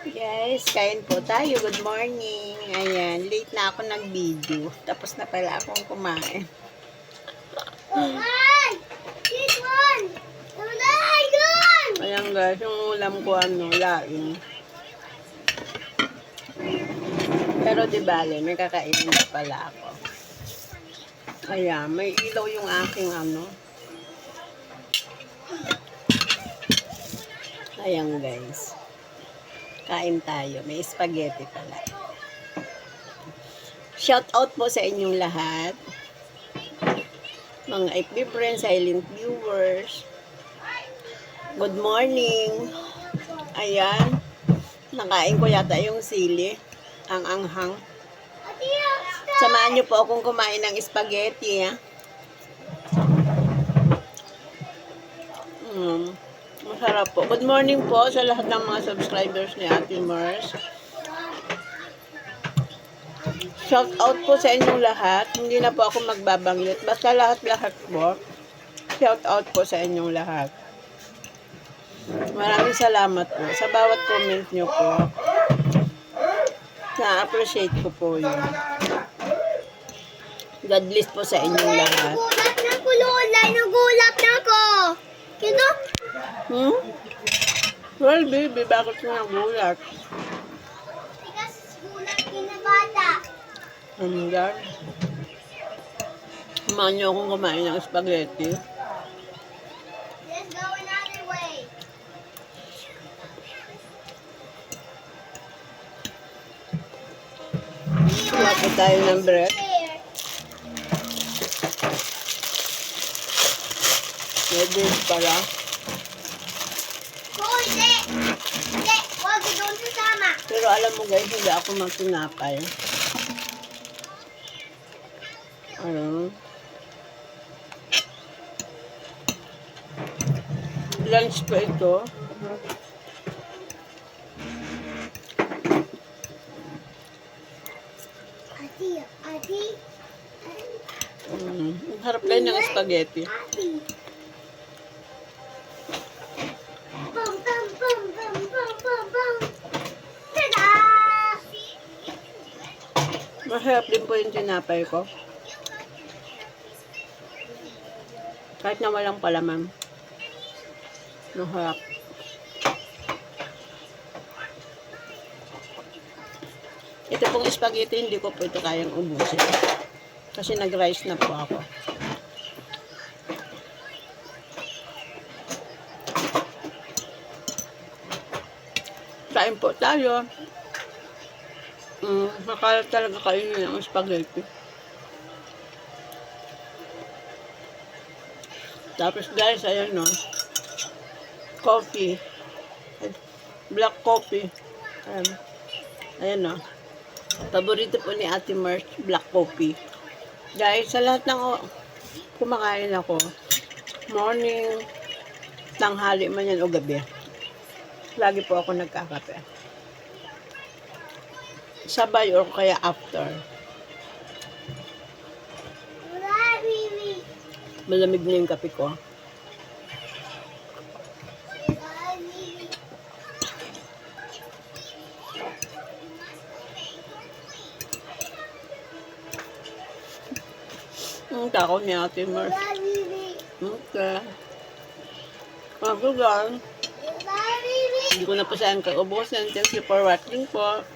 Kain po tayo. Good morning. Ayan, late na ako nag-video. Tapos na pala akong kumain. Ay! This one! Yun! Ayan guys, yung ulam ko ano, laing. Pero di bale, may kakainin na pala ako. Ayan, may ilaw yung aking ano. Ayan guys. Kain tayo. May spaghetti pala. Shout out po sa inyong lahat. Mga FB friends, silent viewers. Good morning. Ayan. Nakain ko yata yung sili. Ang anghang. Samahan niyo po akong kumain ng spaghetti, ha? Masarap po. Good morning po sa lahat ng mga subscribers ni Ate Mars. Shout out po sa inyong lahat. Hindi na po ako magbabanggit. Basta lahat-lahat po. Shout out po sa inyong lahat. Maraming salamat po sa bawat comment nyo po. Na-appreciate ko po yun. God bless po sa inyong lahat. Nagulat na ko, Lola! Nagulat na ko! Kino? Hmm? Well, baby, bakit ka nagulat? Tigas gulat kinabata. Ano yan? Samahan niyo akong kumain ng spaghetti. Let's go another way. Po tayo ng bread. Bread pala. Oh, hindi! Hindi! Huwag ka doon sasama. Pero alam mo guys, hindi ako magtinapay. Ano? Lunch ko ito. Ate, ate, Mm, harap lang ng spaghetti. ate. Masarap din po yung tinapay ko. Kahit na walang palaman. Masarap. Ito pong spaghetti, hindi ko po ito kayang ubusin. Kasi nag-rice na po ako. Kain po tayo. Mm, makalat talaga kainin ang spaghetti. Tapos guys, ayan no. Coffee. Black coffee. Ayan. Ayan no. Paborito po ni Ate Merch, black coffee. Guys, sa lahat ng kumakain ako, morning, tanghali man yan o gabi, lagi po ako nagkakape sabay or kaya after. Malamig na yung kape ko. Baby. Ang takaw ni Ate baby. Okay. Ako hindi ko na po saan kaubusin. Thank you for watching po.